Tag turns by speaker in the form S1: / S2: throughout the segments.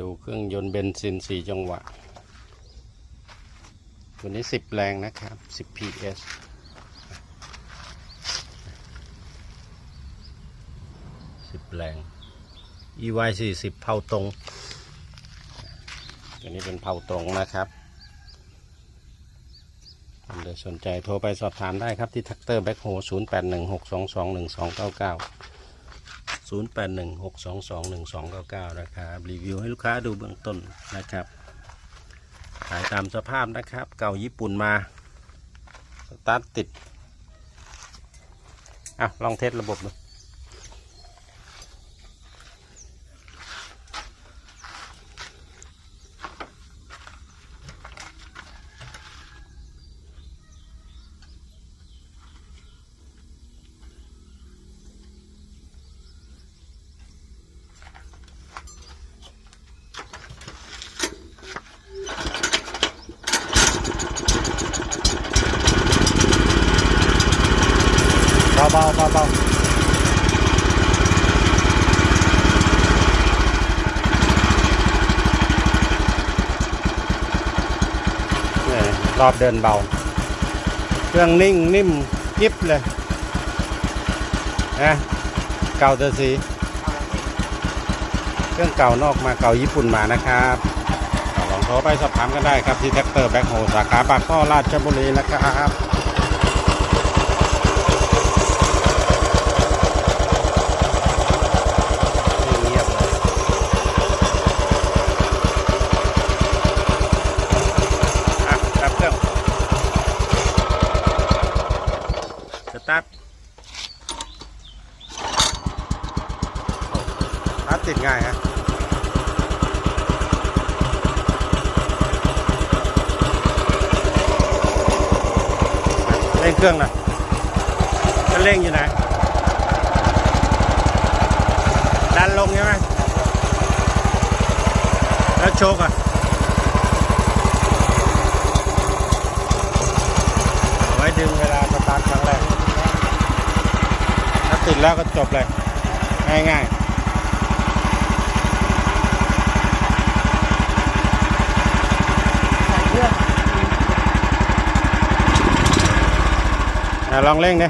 S1: ดูเครื่องยนต์เบนซินสี่จังหวะ ตัวนี้สิบแรงนะครับสิบ PS สิบแรง EY สี่สิบเผาตรง ตัวนี้เป็นเผาตรงนะครับท่าสนใจโทรไปสอบถามได้ครับที่ทักเตอร์แบ็คโฮศูนย์แปดหนึ่งหกสองสองหนึ่งสองเก้าเก้า ศูนย์แปดหนึ่งหกสองสองหนึ่งสองเก้าเก้านะครับ รีวิวให้ลูกค้าดูเบื้องต้นนะครับ ขายตามสภาพนะครับ เก่าญี่ปุ่นมา สตาร์ทติดอะลองเทสระบบดู เบาเบาเบาเนี่ยรอบเดินเบา เครื่องนิ่งนิ่มกิ๊บเลยนะเก่าเตอร์สีเครื่องเก่านอกมาเก่าญี่ปุ่นมานะครับลองโทรไปสอบถามกันได้ครับที่แท็กเตอร์แบ็คโฮสาขาปากท่อราชบุรีนะครับ เงียบเลยอะดับเครื่อง สตาร์ทสตาร์ทติดง่ายฮะเร่งเครื่องหน่อยจะเร่งอยู่ไหน ดันลงใช่ไหม แล้วโชกอะเอาไว้ดึงเวลาสตาร์ทครั้งแรก ถ้าติด แล้วก็จบเลย ง่ายๆอะลองเร่งดิ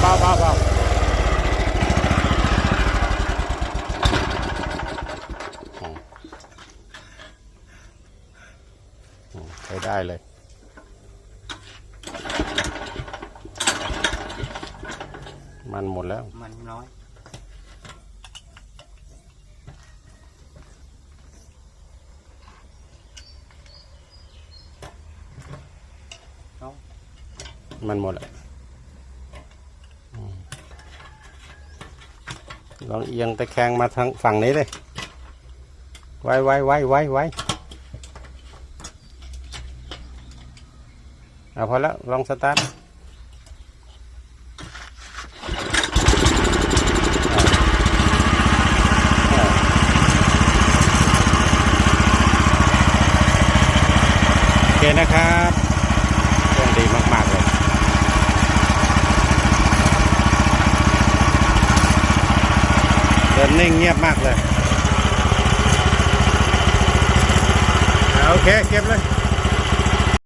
S1: เบาเบาเบาอืมอืม ใช้ได้เลยมันหมดแล้ว
S2: มันน้อย
S1: มันหมดแล้วอืมลองเอียงตะแคงมาทางฝั่งนี้เลย ไว้ไว้ไว้ไว้ไว้ เอาพอแล้วลองสตาร์ทโอเคนะครับเครื่องดีมาก ๆ เลยเดินนิ่งเงียบมากเลย โอเค เก็บเลย